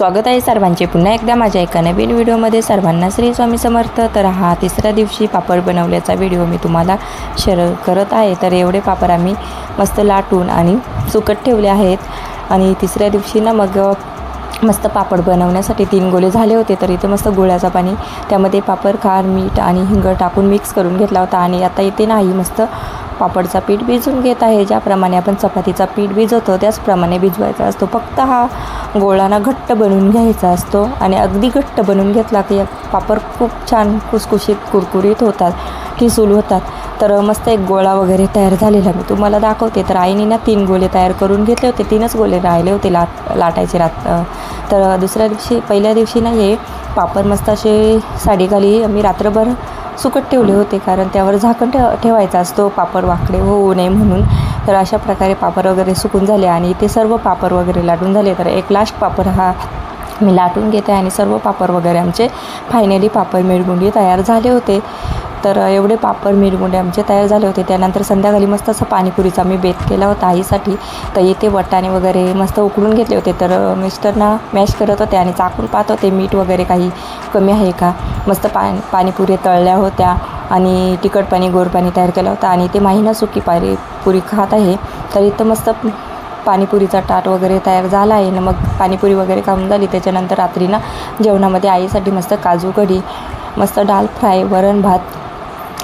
स्वागत आहे सर्वांचे. पुन्हा एकदा माझ्या एका नवीन व्हिडिओमध्ये सर्वांना श्री स्वामी समर्थ. तर हा तिसऱ्या दिवशी पापड बनवल्याचा व्हिडिओ मी तुम्हाला शेअर करत आहे. तर एवढे पापड आम्ही मस्त लाटून आणि सुकट ठेवले आहेत. आणि तिसऱ्या दिवशी ना मग मस्त पापड बनवण्यासाठी तीन गोळे झाले होते. तर इथे मस्त गुळाचं पाणी त्यामध्ये पापड खार मीठ आणि हिंग टाकून मिक्स करून घेतला होता. आणि आता इथे नाही मस्त पापडचा पीठ भिजून घेत आहे. ज्याप्रमाणे आपण चपातीचा पीठ भिजवतो त्याचप्रमाणे भिजवायचा असतो. फक्त हा गोळाना घट्ट बनवून घ्यायचा असतो आणि अगदी घट्ट बनवून घेतला की पापड खूप छान कुसकुशीत कुरकुरीत होतात ठिसूल होतात. तर मस्त एक गोळा वगैरे तयार झालेला मी तुम्हाला दाखवते. तर आईने ना तीन गोळे तयार करून घेतले होते. तीनच गोळे राहिले होते लाट लाटायचे रात तर दुसऱ्या दिवशी पहिल्या दिवशी ना हे पापड मस्त असे साडीखाली आम्ही रात्रभर सुकट ठेवले होते कारण त्यावर झाकण ठेव ठेवायचा असतो. पापड वाकडे होऊ नये म्हणून. तर अशा प्रकारे पापड वगैरे सुकून झाले आणि ते सर्व पापड वगैरे लाटून झाले. तर एक लास्ट पापड हा मी लाटून घेते आणि सर्व पापड वगैरे आमचे फायनली पापड मिरगुंडी तयार झाले होते. तर एवढे पापड मिरगुंडे आमचे तयार झाले होते. त्यानंतर संध्याकाळी मस्त असं पाणीपुरीचा मी बेत केला होता आईसाठी. तर इथे वटाणे वगैरे मस्त उकळून घेतले होते. तर मिस्टरना मॅश करत होते आणि चाकून पाहत होते मीठ वगैरे काही कमी आहे का? मस्त पा पाणीपुरी तळल्या होत्या आणि तिखट पाणी गोड पाणी तयार केलं होतं आणि ते माहीना सुकी पाणी पुरी खात आहे. तर इथं मस्त पाणीपुरीचा टाट वगैरे तयार झाला आहे. ना मग पाणीपुरी वगैरे खाऊन झाली. त्याच्यानंतर रात्री ना जेवणामध्ये आईसाठी मस्त काजू कढी मस्त डाल फ्राय वरण भात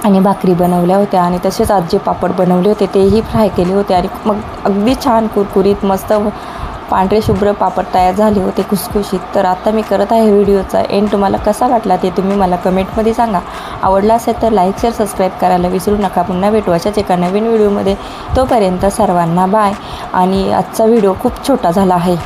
आणि भाकरी बनवल्या होत्या आणि तसेच आज जे पापड बनवले होते तेही फ्राय केले होते आणि मग अगदी छान कुरकुरीत मस्त पांढरे शुभ्र पापड तयार झाले होते खुसखुशीत. तर आता मी करत आहे व्हिडिओचा एंड तुम्हाला कसा वाटला ते तुम्ही मला कमेंटमध्ये सांगा. आवडला असेल तर लाईक शेअर सबस्क्राईब करायला विसरू नका. पुन्हा भेटू अशाच एका नवीन व्हिडिओमध्ये. तोपर्यंत सर्वांना बाय आणि आजचा व्हिडिओ खूप छोटा झाला आहे.